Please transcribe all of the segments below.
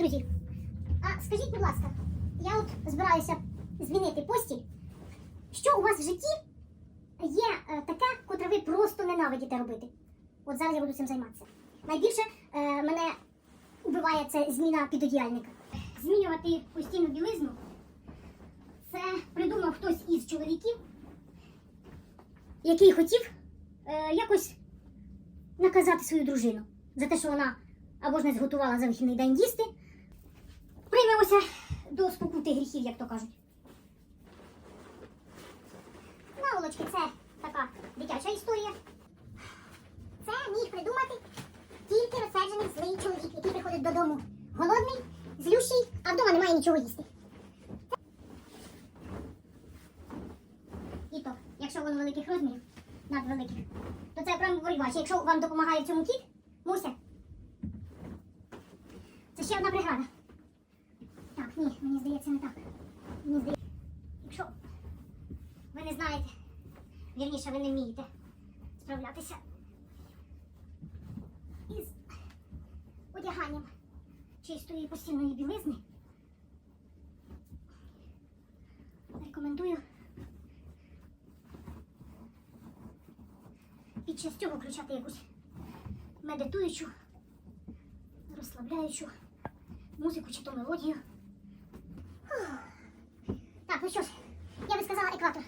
Друзі, а скажіть, будь ласка, я от збираюся змінити постіль. Що у вас в житті є е, таке, котре ви просто ненавидите робити? От зараз я буду цим займатися. Найбільше е, мене вбиває це зміна підодіяльника. Змінювати постійну білизну це придумав хтось із чоловіків, який хотів е, якось наказати свою дружину за те, що вона або ж не зготувала за вихідний день їсти. Приймемося до спокути гріхів, як то кажуть. Наволочки це така дитяча історія. Це міг придумати тільки розсаджений злий чоловік, який приходить додому голодний, злющий, а вдома немає нічого їсти. І то, якщо воно великих розмірів, надвеликих, то це прямо боротьба. Якщо вам допомагає в цьому кіт, Муся. Це ще одна бригада. Ні, мені здається, не так. Мені здається. Якщо ви не знаєте, вірніше, ви не вмієте справлятися із одяганням чистої постільної білизни, рекомендую під час цього включати якусь медитуючу, розслабляючу музику чи то мелодію. Так, ну що ж, я би сказала екватор.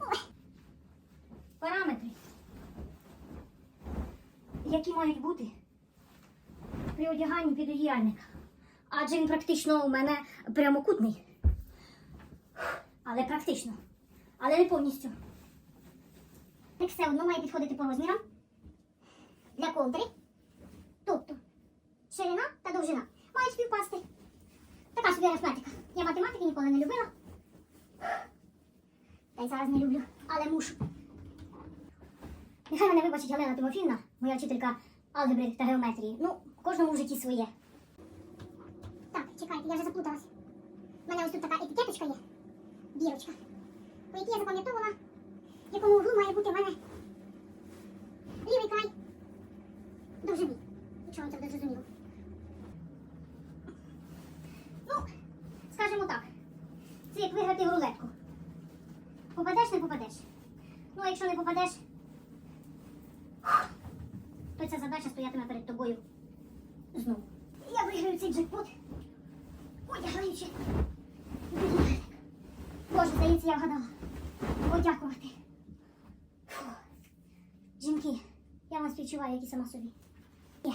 Ой. Параметри, які мають бути при одяганні підодіяльника. Адже він практично у мене прямокутний. Але практично. Але не повністю. Так все одно має підходити по розмірам для контри. Тобто ширина та довжина мають співпасти. Така собі арифметика. Я математики ніколи не любила. Та й зараз не люблю, але мушу. Нехай мене вибачить Галина Тимофівна, моя вчителька алгебри та геометрії. Ну, кожному в житті своє. Так, чекайте, я вже заплуталась. У мене ось тут така етикеточка є. Бірочка. По якій я запам'ятована, в якому углу має бути в мене лівий край довжини. Якщо вам це буде зрозуміло. Ну, скажімо так. Це як виграти в рулетку. Попадеш, не попадеш. Ну, а якщо не попадеш, то ця задача стоятиме перед тобою знову. Я виграю цей джекпот, одягаючи. Боже, здається, я вгадала. Подякувати. Фу. Жінки, я вас співчуваю, як і сама собі. Є.